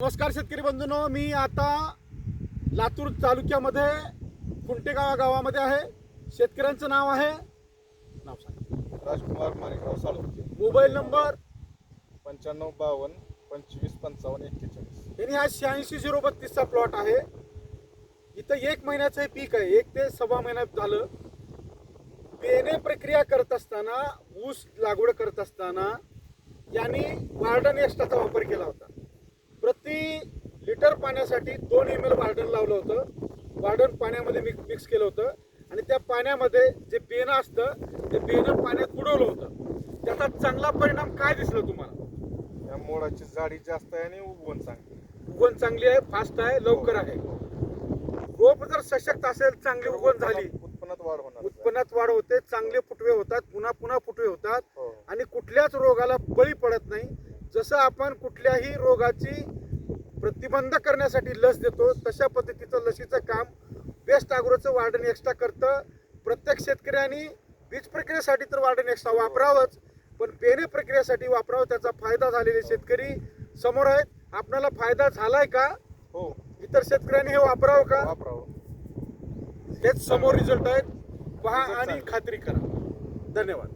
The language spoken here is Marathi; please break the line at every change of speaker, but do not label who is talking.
नमस्कार शेतकरी बंधूंनो मी आता लातूर तालुक्यामध्ये खुंटेगाव गावामध्ये आहे. शेतकऱ्यांचं नाव आहे नाव सांगा.
राजकुमार माणिकराव साळुंके
मोबाईल नंबर
पंच्याण्णव बावन्न पंचवीस पंचावन्न एक्केचाळीस.
यांनी हा शहाऐंशी झिरो बत्तीसचा प्लॉट आहे. इथं एक महिन्याचं हे पीक आहे. एक ते सव्वा महिन्यात झालं. पेने प्रक्रिया करत असताना ऊस लागवड करत असताना यांनी वार्डन एक्स्ट्राचा वापर केला होता. लिटर पाण्यासाठी दोन एम एल वार्डन लावलं होतं. वार्डन पाण्यामध्ये मिक्स मिक्स केलं होतं. आणि त्या पाण्यामध्ये जे बेनं असतं ते बेनं पाण्यात बुडवलं होतं. त्याचा चांगला परिणाम काय दिसला तुम्हाला?
या मोडाची जाडी जास्त आहे आणि उगवण चांगली
उगवण चांगली आहे फास्ट आहे लवकर आहे. रोप जर सशक्त असेल चांगली उगवण झाली.
उत्पन्नात वाढ होणार
उत्पन्नात वाढ होते चांगले फुटवे होतात पुन्हा पुन्हा फुटवे होतात.
हो.
आणि कुठल्याच रोगाला बळी पडत नाही. जसं आपण कुठल्याही रोगाची प्रतिबंध करण्यासाठी लस देतो तशा पद्धतीचं लसीचं काम बेस्ट अॅग्रोचं वार्डन एक्स्ट्रा करतं. प्रत्येक शेतकऱ्यांनी बीज प्रक्रियेसाठी तर वार्डन एक्स्ट्रा वापरावंच पण पेरे प्रक्रियेसाठी वापरावं त्याचा फायदा झालेले शेतकरी समोर आहेत. आपणाला फायदा झालाय का?
हो.
इतर शेतकऱ्यांनी हे वापरावं का?
वापरावं.
हेच समोर रिझल्ट आहेत. पहा आणि. खात्री करा. धन्यवाद.